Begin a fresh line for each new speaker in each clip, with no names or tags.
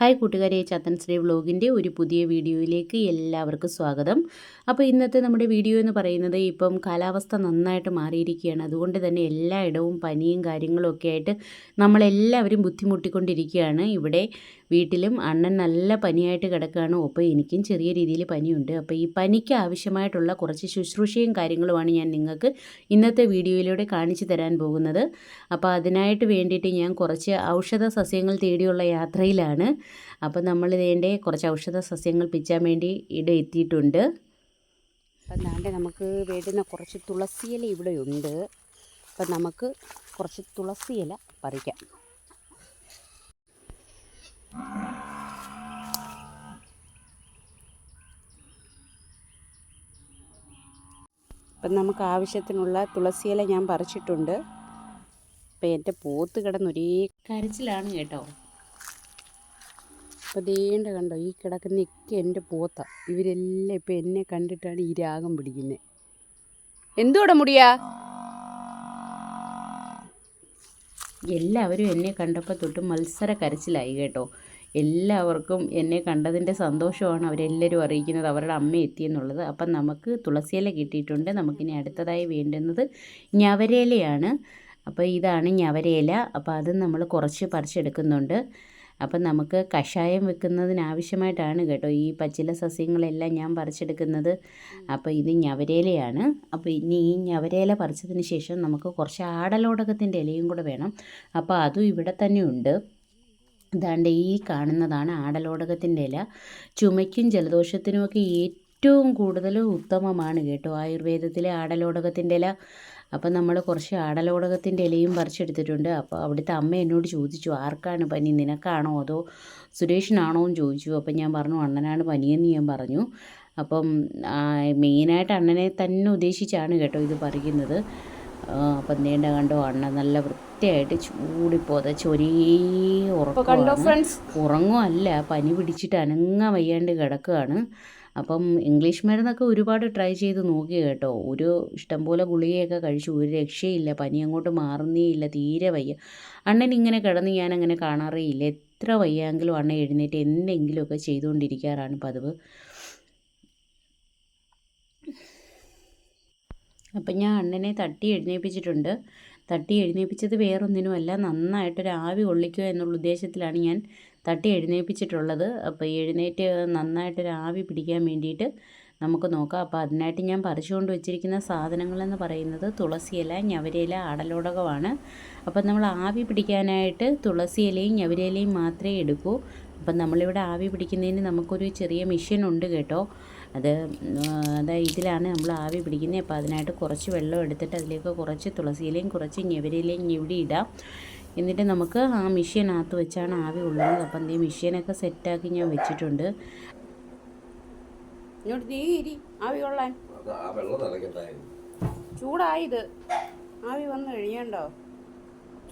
Hi കൂട്ടുകാരെ ചത്തൻ ശ്രീ വ്ലോഗിന്റെ ഒരു പുതിയ വീഡിയോയിലേക്ക് എല്ലാവർക്കും സ്വാഗതം. അപ്പോൾ ഇന്നത്തെ നമ്മുടെ വീഡിയോ എന്ന് പറയുന്നത് ഇപ്പം കാലാവസ്ഥ നന്നായിട്ട് മാറിയിരിക്കുകയാണ്. അതുകൊണ്ട് തന്നെ എല്ലായിടവും പനിയും കാര്യങ്ങളും ഒക്കെ ആയിട്ട് നമ്മളെല്ലാവരും ബുദ്ധിമുട്ടിക്കൊണ്ടിരിക്കുകയാണ്. ഇവിടെ വീട്ടിലും അണ്ണൻ നല്ല പനിയായിട്ട് കിടക്കുകയാണ്. ഒപ്പം എനിക്കും ചെറിയ രീതിയിൽ പനിയുണ്ട്. അപ്പോൾ ഈ പനിക്ക് ആവശ്യമായിട്ടുള്ള കുറച്ച് ശുശ്രൂഷയും കാര്യങ്ങളുമാണ് ഞാൻ നിങ്ങൾക്ക് ഇന്നത്തെ വീഡിയോയിലൂടെ കാണിച്ചു തരാൻ പോകുന്നത്. അപ്പോൾ അതിനായിട്ട് വേണ്ടിയിട്ട് ഞാൻ കുറച്ച് ഔഷധ സസ്യങ്ങൾ തേടിയുള്ള യാത്രയിലാണ്. അപ്പോൾ നമ്മൾ വേണ്ടേ കുറച്ച് ഔഷധ സസ്യങ്ങൾ പിച്ചാൻ വേണ്ടി ഇവിടെ എത്തിയിട്ടുണ്ട്.
അപ്പം ദാണ്ടെ നമുക്ക് വേണ്ടുന്ന കുറച്ച് തുളസിയില ഇവിടെയുണ്ട്. അപ്പം നമുക്ക് കുറച്ച് തുളസിയില പറിക്കാം. അപ്പം നമുക്ക് ആവശ്യത്തിനുള്ള തുളസിയില ഞാൻ പറിച്ചിട്ടുണ്ട്. അപ്പം എന്റെ പോത്ത് കിടന്നൊരേ
കരച്ചിലാണ് കേട്ടോ.
അപ്പോൾ ദേണ്ട കണ്ടോ ഈ കിടക്കുന്നൊക്കെ എന്റെ പോത്ത. ഇവരെല്ലാം ഇപ്പം എന്നെ കണ്ടിട്ടാണ് ഈ രാഗം പിടിക്കുന്നത് എന്തുകൂടെ മുടിയാ?
എല്ലാവരും എന്നെ കണ്ടപ്പോൾ തൊട്ട് മത്സര കരച്ചിലായി കേട്ടോ. എല്ലാവർക്കും എന്നെ കണ്ടതിന്റെ സന്തോഷമാണ് അവരെല്ലാവരും അറിയിക്കുന്നത്. അവരുടെ അമ്മ എത്തിയെന്നുള്ളത്. അപ്പം നമുക്ക് തുളസിയില കിട്ടിയിട്ടുണ്ട്. നമുക്കിനി അടുത്തതായി വേണ്ടുന്നത് ഞവരേലയാണ് അപ്പോൾ ഇതാണ് ഞവരേല അപ്പോൾ അത് നമ്മൾ കുറച്ച് പറിച്ചെടുക്കുന്നുണ്ട്. അപ്പം നമുക്ക് കഷായം വെക്കുന്നതിനാവശ്യമായിട്ടാണ് കേട്ടോ ഈ പച്ചില സസ്യങ്ങളെല്ലാം ഞാൻ പറിച്ചെടുക്കുന്നത്. അപ്പോൾ ഇത് ഞവരേലയാണ്. അപ്പോൾ ഇനി ഈ ഞവരേല പറിച്ചതിന് ശേഷം നമുക്ക് കുറച്ച് ആടലോടകത്തിന്റെ ഇലയും കൂടെ വേണം. അപ്പോൾ അതും ഇവിടെ തന്നെ ഉണ്ട്. ഇതാണ്ട് ഈ കാണുന്നതാണ് ആടലോടകത്തിന്റെ ഇല. ചുമയ്ക്കും ജലദോഷത്തിനുമൊക്കെ ഏറ്റവും കൂടുതൽ ഉത്തമമാണ് കേട്ടോ ആയുർവേദത്തിലെ ആടലോടകത്തിന്റെ ഇല. അപ്പം നമ്മൾ കുറച്ച് ആടലോടകത്തിന്റെ ഇലയും പറിച്ചെടുത്തിട്ടുണ്ട്. അപ്പോൾ അവിടുത്തെ അമ്മ എന്നോട് ചോദിച്ചു ആർക്കാണ് പനി? നിനക്കാണോ അതോ സുരേഷിനാണോ? എന്ന് ചോദിച്ചു. അപ്പം ഞാൻ പറഞ്ഞു അണ്ണനാണ് പനിയെന്ന് ഞാൻ പറഞ്ഞു. അപ്പം മെയിനായിട്ട് അണ്ണനെ തന്നെ ഉദ്ദേശിച്ചാണ് കേട്ടോ ഇത് പറയുന്നത് അപ്പം നീണ്ട കണ്ടോ അണ്ണൻ നല്ല വൃത്തിയായിട്ട് ചൂടിപ്പോ ചൊരീ ഉറക്കം ഉറങ്ങുമല്ല പനി പിടിച്ചിട്ട് അനങ്ങ വയ്യാണ്ട് കിടക്കുകയാണ് അപ്പം ഇംഗ്ലീഷ് മരുന്നൊക്കെ ഒരുപാട് ട്രൈ ചെയ്ത് നോക്കി കേട്ടോ. ഒരു ഇഷ്ടംപോലെ ഗുളികയൊക്കെ കഴിച്ചു. ഒരു രക്ഷയില്ല. പനി അങ്ങോട്ട് മാറുന്നേ ഇല്ല. തീരെ വയ്യ. അണ്ണൻ ഇങ്ങനെ കിടന്ന് ഞാൻ അങ്ങനെ കാണാറേ ഇല്ല. എത്ര വയ്യെങ്കിലും അണ്ണൻ എഴുന്നേറ്റ് എന്തെങ്കിലുമൊക്കെ ചെയ്തുകൊണ്ടിരിക്കാറാണ് പതിവ്. അപ്പം ഞാൻ അണ്ണനെ തട്ടി എഴുന്നേൽപ്പിച്ചിട്ടുണ്ട് തട്ടി എഴുന്നേൽപ്പിച്ചത് വേറൊന്നിനുമല്ല. നന്നായിട്ടൊരു ആവി കൊള്ളിക്കുക എന്നുള്ള ഉദ്ദേശത്തിലാണ് ഞാൻ തട്ടി എഴുന്നേൽപ്പിച്ചിട്ടുള്ളത് അപ്പോൾ എഴുന്നേറ്റ് നന്നായിട്ടൊരു ആവി പിടിക്കാൻ വേണ്ടിയിട്ട് നമുക്ക് നോക്കാം. അപ്പോൾ അതിനായിട്ട് ഞാൻ പറിച്ചുകൊണ്ട് വെച്ചിരിക്കുന്ന സാധനങ്ങളെന്ന് പറയുന്നത് തുളസിയില ഞവരയില അടലോടകമാണ്. അപ്പം നമ്മൾ ആവി പിടിക്കാനായിട്ട് തുളസിയിലയും ഞവരയിലയും മാത്രമേ എടുക്കൂ. അപ്പം നമ്മളിവിടെ ആവി പിടിക്കുന്നതിന് നമുക്കൊരു ചെറിയ മെഷീൻ ഉണ്ട് കേട്ടോ. അത് അതായത് ഇതിലാണ് നമ്മൾ ആവി പിടിക്കുന്നത്. അപ്പോൾ അതിനായിട്ട് കുറച്ച് വെള്ളം എടുത്തിട്ട് അതിലേക്ക് കുറച്ച് തുളസിയിലയും കുറച്ച് ഞവരയിലയും ഞെവിടി ഇടാം. എന്നിട്ട് നമുക്ക് ആ മെഷീനകത്ത് വെച്ചാണ് ആവി ഉള്ളത്. അപ്പം ഈ മെഷീനൊക്കെ സെറ്റാക്കി ഞാൻ വെച്ചിട്ടുണ്ട്.
ഇങ്ങോട്ട് നീരി ആവി കൊള്ളാൻ. ചൂടായത്. ആവി വന്ന് കഴിയണ്ടോ?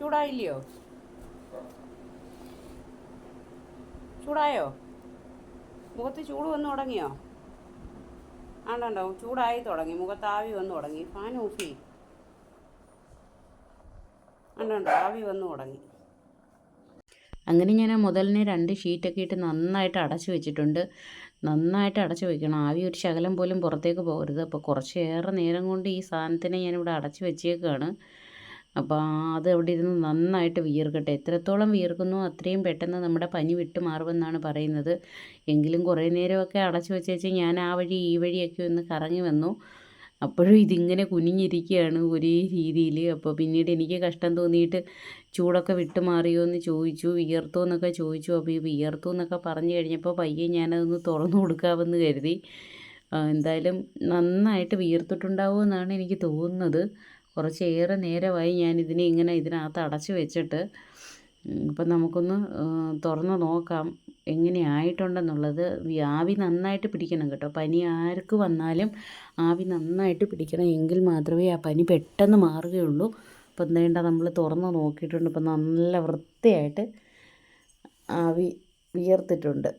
ചൂടായില്ലയോ? ചൂടായോ? മുഖത്ത് ചൂട് വന്ന് തുടങ്ങിയോ? ആണ്ടോ. ചൂടായി തുടങ്ങി. മുഖത്ത് ആവി വന്ന് തുടങ്ങി. ഫാൻ ഓഫ് ചെയ്യും. ഉണ്ടോ ആവി വന്നു തുടങ്ങി.
അങ്ങനെ ഞാൻ ആ മുതലിനെ രണ്ട് ഷീറ്റൊക്കെ ഇട്ട് നന്നായിട്ട് അടച്ചു വെച്ചിട്ടുണ്ട്. നന്നായിട്ട് അടച്ചു വയ്ക്കണം ആവി ഒരു ശകലം പോലും പുറത്തേക്ക് പോകരുത്. അപ്പോൾ കുറച്ചേറെ നേരം കൊണ്ട് ഈ സാധനത്തിനെ ഞാനിവിടെ അടച്ചു വെച്ചേക്കാണ്. അപ്പോൾ അത് അവിടെ ഇരുന്ന് നന്നായിട്ട് വീർക്കട്ടെ എത്രത്തോളം വിയർക്കുന്നു അത്രയും പെട്ടെന്ന് നമ്മുടെ പനി വിട്ടു മാറുമെന്നാണ് പറയുന്നത്. എങ്കിലും കുറേ നേരമൊക്കെ അടച്ചു വെച്ചേച്ച് ഞാൻ ആ വഴി ഈ വഴിയൊക്കെ ഒന്ന് കറങ്ങി വന്നു. അപ്പോഴും ഇതിങ്ങനെ കുനിഞ്ഞിരിക്കുകയാണ് ഒരേ രീതിയിൽ അപ്പോൾ പിന്നീട് എനിക്ക് കഷ്ടം തോന്നിയിട്ട് ചൂടൊക്കെ വിട്ടു മാറിയോ എന്ന് ചോദിച്ചു. വിയർത്തോ എന്നൊക്കെ ചോദിച്ചു. അപ്പോൾ ഈ വിയർത്തോ എന്നൊക്കെ പറഞ്ഞു കഴിഞ്ഞപ്പോൾ പയ്യെ ഞാനതൊന്ന് തുറന്നു കൊടുക്കാമെന്ന് കരുതി. എന്തായാലും നന്നായിട്ട് വിയർത്തിട്ടുണ്ടാവുമോ എന്നാണ് എനിക്ക് തോന്നുന്നത്. കുറച്ചേറെ നേരമായി ഞാൻ ഇതിനെ ഇങ്ങനെ ഇതിനകത്ത് അടച്ചു വെച്ചിട്ട്. അപ്പം നമുക്കൊന്ന് തുറന്ന് നോക്കാം. എങ്ങനെ ആയിട്ടുണ്ടെന്നുള്ളത് ആവി നന്നായിട്ട് പിടിക്കണം കേട്ടോ. പനി ആർക്ക് വന്നാലും ആവി നന്നായിട്ട് പിടിക്കണം എങ്കിൽ മാത്രമേ ആ പനി പെട്ടെന്ന് മാറുകയുള്ളൂ. അപ്പം എന്തേണ്ട നമ്മൾ തുറന്ന് നോക്കിയിട്ടുണ്ട്. ഇപ്പം നല്ല വൃത്തിയായിട്ട് ആവി വിയർത്തിട്ടുണ്ട്.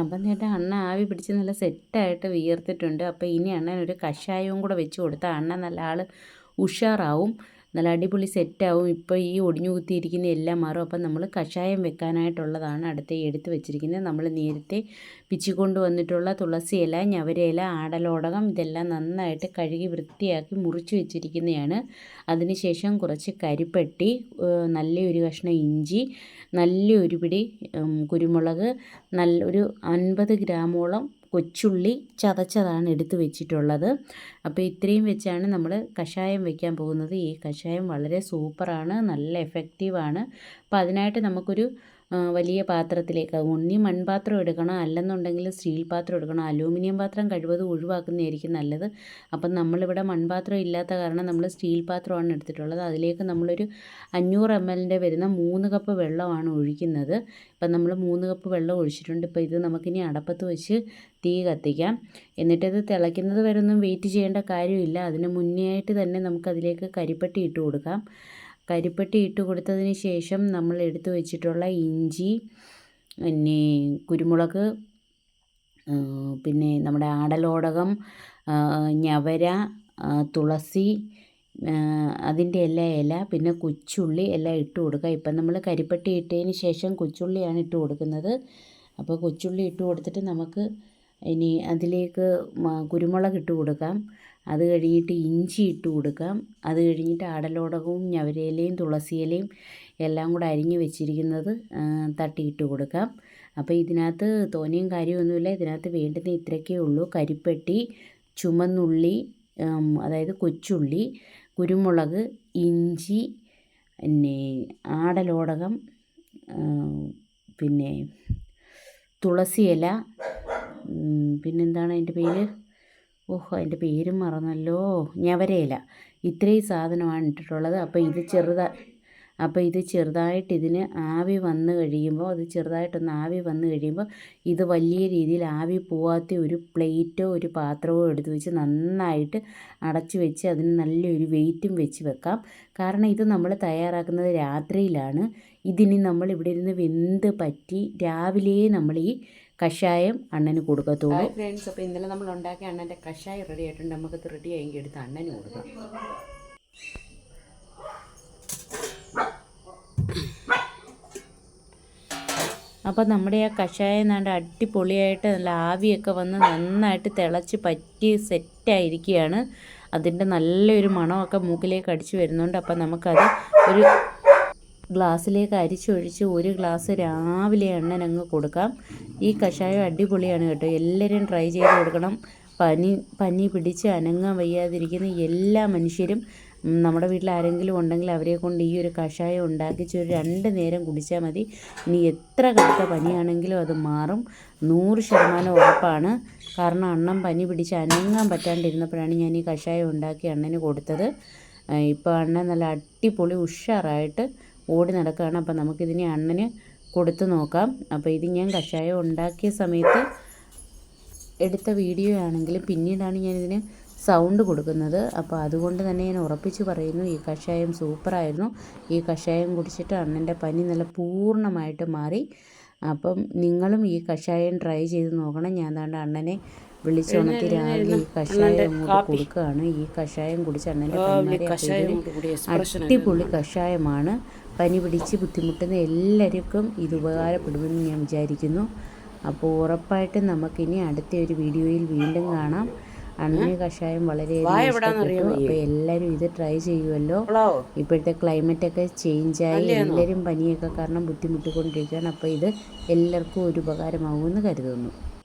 അപ്പം ചേട്ടാ അണ്ണ ആവി പിടിച്ച് നല്ല സെറ്റായിട്ട് വിയർത്തിട്ടുണ്ട്. അപ്പോൾ ഇനി അണ്ണൻ ഒരു കഷായവും കൂടെ വെച്ച് കൊടുത്താൽ അണ്ണൻ നല്ല ആൾ ഉഷാറാവും. നല്ല അടിപൊളി സെറ്റാവും. ഇപ്പോൾ ഈ ഒടിഞ്ഞു കുത്തിയിരിക്കുന്ന എല്ലാം മാറും. അപ്പം നമ്മൾ കഷായം വെക്കാനായിട്ടുള്ളതാണ് അടുത്ത എടുത്ത് വെച്ചിരിക്കുന്നത്. നമ്മൾ നേരത്തെ പിച്ചിക്കൊണ്ട് വന്നിട്ടുള്ള തുളസി ഇല ഞവരയില ആടലോടകം ഇതെല്ലാം നന്നായിട്ട് കഴുകി വൃത്തിയാക്കി മുറിച്ച് വെച്ചിരിക്കുന്നതാണ്. അതിനുശേഷം കുറച്ച് കരിപ്പെട്ടി നല്ലൊരു കഷ്ണം ഇഞ്ചി നല്ലൊരു പിടി കുരുമുളക് നല്ല ഒരു അൻപത് ഗ്രാമോളം കൊച്ചുള്ളി ചതച്ചതാണ് എടുത്ത് വെച്ചിട്ടുള്ളത്. അപ്പോൾ ഇത്രയും വെച്ചാണ് നമ്മൾ കഷായം വെക്കാൻ പോകുന്നത്. ഈ കഷായം വളരെ സൂപ്പറാണ് നല്ല എഫക്റ്റീവാണ് അപ്പോൾ അതിനായിട്ട് നമുക്കൊരു വലിയ പാത്രത്തിലേക്ക്. ഒന്നി മൺപാത്രം എടുക്കണം. അല്ലെന്നുണ്ടെങ്കിൽ സ്റ്റീൽ പാത്രം എടുക്കണം. അലൂമിനിയം പാത്രം കഴിവതും ഒഴിവാക്കുന്നതായിരിക്കും നല്ലത്. അപ്പം നമ്മളിവിടെ മൺപാത്രം ഇല്ലാത്ത കാരണം നമ്മൾ സ്റ്റീൽ പാത്രമാണ് എടുത്തിട്ടുള്ളത്. അതിലേക്ക് നമ്മളൊരു അഞ്ഞൂറ് എം എല്ലിന്റെ വരുന്ന മൂന്ന് കപ്പ് വെള്ളമാണ് ഒഴിക്കുന്നത്. ഇപ്പം നമ്മൾ മൂന്ന് കപ്പ് വെള്ളം ഒഴിച്ചിട്ടുണ്ട്. ഇപ്പോൾ ഇത് നമുക്കിനി അടപ്പത്ത് വെച്ച് തീ കത്തിക്കാം. എന്നിട്ടത് തിളയ്ക്കുന്നത് വരെ ഒന്നും വെയിറ്റ് ചെയ്യേണ്ട കാര്യമില്ല. അതിന് മുന്നേ ആയിട്ട് തന്നെ നമുക്കതിലേക്ക് കരിപ്പട്ടി ഇട്ട് കൊടുക്കാം. കരിപ്പട്ടി ഇട്ട് കൊടുത്തതിന് ശേഷം നമ്മൾ എടുത്തു വെച്ചിട്ടുള്ള ഇഞ്ചി പിന്നെ കുരുമുളക് പിന്നെ നമ്മുടെ ആടലോടകം ഞവര തുളസി അതിന്റെ എല്ലാ ഇല പിന്നെ കൊച്ചുള്ളി എല്ലാം ഇട്ട് കൊടുക്കുക. ഇപ്പം നമ്മൾ കരിപ്പെട്ടി ഇട്ടതിന് ശേഷം കൊച്ചുള്ളിയാണ് ഇട്ട് കൊടുക്കുന്നത്. അപ്പോൾ കൊച്ചുള്ളി ഇട്ട് കൊടുത്തിട്ട് നമുക്ക് ഇനി അതിലേക്ക് കുരുമുളക് ഇട്ട് കൊടുക്കാം. അത് കഴിഞ്ഞിട്ട് ഇഞ്ചി ഇട്ട് കൊടുക്കാം. അത് കഴിഞ്ഞിട്ട് ആടലോടകവും ഞവരയിലയും തുളസിയിലയും എല്ലാം കൂടെ അരിഞ്ഞ് വെച്ചിരിക്കുന്നത് തട്ടിയിട്ട് കൊടുക്കാം. അപ്പോൾ ഇതിനകത്ത് തോനെയും കാര്യമൊന്നുമില്ല. ഇതിനകത്ത് വേണ്ടുന്ന ഇത്രയൊക്കെ ഉള്ളൂ. കരിപ്പെട്ടി ചുമന്നുള്ളി അതായത് കൊച്ചുള്ളി കുരുമുളക് ഇഞ്ചി പിന്നെ ആടലോടകം പിന്നെ തുളസിയില പിന്നെന്താണ് അതിന്റെ പേര്? ഓഹ് അതിന്റെ പേരും മറന്നല്ലോ. ഞവരയില ഇത്രയും സാധനമാണ് ഇട്ടിട്ടുള്ളത്. അപ്പോൾ ഇത് ചെറുതാ അപ്പോൾ ഇത് ചെറുതായിട്ട് ഇതിന് ആവി വന്നു കഴിയുമ്പോൾ അത് ചെറുതായിട്ടൊന്ന് ആവി വന്നു കഴിയുമ്പോൾ ഇത് വലിയ രീതിയിൽ ആവി പോവാത്ത ഒരു പ്ലേറ്റോ ഒരു പാത്രമോ എടുത്ത് വെച്ച് നന്നായിട്ട് അടച്ചു വെച്ച് അതിന് നല്ലൊരു വെയിറ്റും വെച്ച് വെക്കാം. കാരണം ഇത് നമ്മൾ തയ്യാറാക്കുന്നത് രാത്രിയിലാണ്. ഇതിനി നമ്മൾ ഇവിടെ ഇരുന്ന് വെന്ത് പറ്റി രാവിലെ നമ്മൾ ഈ കഷായം അണ്ണന് കൊടുക്കത്തുള്ളൂ
ഫ്രണ്ട്സ് അപ്പോൾ ഇന്നലെ നമ്മൾ ഉണ്ടാക്കിയ അണ്ണന്റെ കഷായം റെഡി ആയിട്ടുണ്ട്. നമുക്കത് റെഡി ആയെങ്കിൽ എടുത്ത് അണ്ണന് കൊടുക്കാം.
അപ്പോൾ നമ്മുടെ ആ കഷായം നല്ല അടിപൊളിയായിട്ട് നല്ല ആവിയൊക്കെ വന്ന് നന്നായിട്ട് തിളച്ച് പറ്റി സെറ്റായിരിക്കുകയാണ് അതിന്റെ നല്ലൊരു മണമൊക്കെ മൂക്കിലേക്ക് അടിച്ചു വരുന്നുണ്ട്. അപ്പോൾ നമുക്കത് ഒരു ഗ്ലാസ്സിലേക്ക് അരിച്ചൊഴിച്ച് ഒരു ഗ്ലാസ് രാവിലെ എണ്ണൻ അങ്ങ് കൊടുക്കാം. ഈ കഷായം അടിപൊളിയാണ് കേട്ടോ. എല്ലാവരും ട്രൈ ചെയ്ത് കൊടുക്കണം. പനി പനി പിടിച്ച് അനങ്ങാൻ വയ്യാതിരിക്കുന്ന എല്ലാ മനുഷ്യരും നമ്മുടെ വീട്ടിൽ ആരെങ്കിലും ഉണ്ടെങ്കിൽ അവരെ കൊണ്ട് ഈ ഒരു കഷായം ഉണ്ടാക്കിച്ച് ഒരു രണ്ട് നേരം കുടിച്ചാൽ മതി. ഇനി എത്ര കടുത്ത പനിയാണെങ്കിലും അത് മാറും. നൂറ് ശതമാനം ഉറപ്പാണ്. കാരണം അണ്ണം പനി പിടിച്ച് അനങ്ങാൻ പറ്റാണ്ടിരുന്നപ്പോഴാണ് ഞാൻ ഈ കഷായം ഉണ്ടാക്കി അണ്ണന് കൊടുത്തത്. ഇപ്പോൾ അണ്ണൻ നല്ല അടിപൊളി ഉഷാറായിട്ട് ഓടി നടക്കുകയാണ്. അപ്പോൾ നമുക്കിതിനെ അണ്ണന് കൊടുത്തു നോക്കാം. അപ്പോൾ ഇത് ഞാൻ കഷായം ഉണ്ടാക്കിയ സമയത്ത് എടുത്ത വീഡിയോ ആണെങ്കിലും പിന്നീടാണ് ഞാനിതിന് സൗണ്ട് കൊടുക്കുന്നത്. അപ്പോൾ അതുകൊണ്ട് തന്നെ ഞാൻ ഉറപ്പിച്ച് പറയുന്നു ഈ കഷായം സൂപ്പറായിരുന്നു ഈ കഷായം കുടിച്ചിട്ട് അണ്ണന്റെ പനി നല്ല പൂർണമായിട്ട് മാറി. അപ്പം നിങ്ങളും ഈ കഷായം ട്രൈ ചെയ്ത് നോക്കണം. ഞാൻ താണ്ട് അണ്ണനെ വിളിച്ചുണർത്തി രാവിലെ ഈ കഷായം കൂടി കൊടുക്കുകയാണ്. ഈ കഷായം കുടിച്ച് അണ്ണന്റെ അടിപൊളി കഷായമാണ്. പനി പിടിച്ച് ബുദ്ധിമുട്ടുന്ന എല്ലാവർക്കും ഇത് ഉപകാരപ്പെടുമെന്ന് ഞാൻ വിചാരിക്കുന്നു. അപ്പോൾ ഉറപ്പായിട്ടും നമുക്കിനി അടുത്ത ഒരു വീഡിയോയിൽ വീണ്ടും കാണാം. അണ്ണൻ കഷായം വളരെ ഇഷ്ടപ്പെട്ടു. അപ്പോൾ എല്ലാവരും ഇത് ട്രൈ ചെയ്യുമല്ലോ ഇപ്പോഴത്തെ ക്ലൈമറ്റ് ഒക്കെ ആയി. എല്ലാവരും പനിയൊക്കെ കാരണം ബുദ്ധിമുട്ടിക്കൊണ്ടിരിക്കുകയാണ്. അപ്പോൾ ഇത് എല്ലാവർക്കും ഒരു ഉപകാരമാകുമെന്ന് കരുതുന്നു.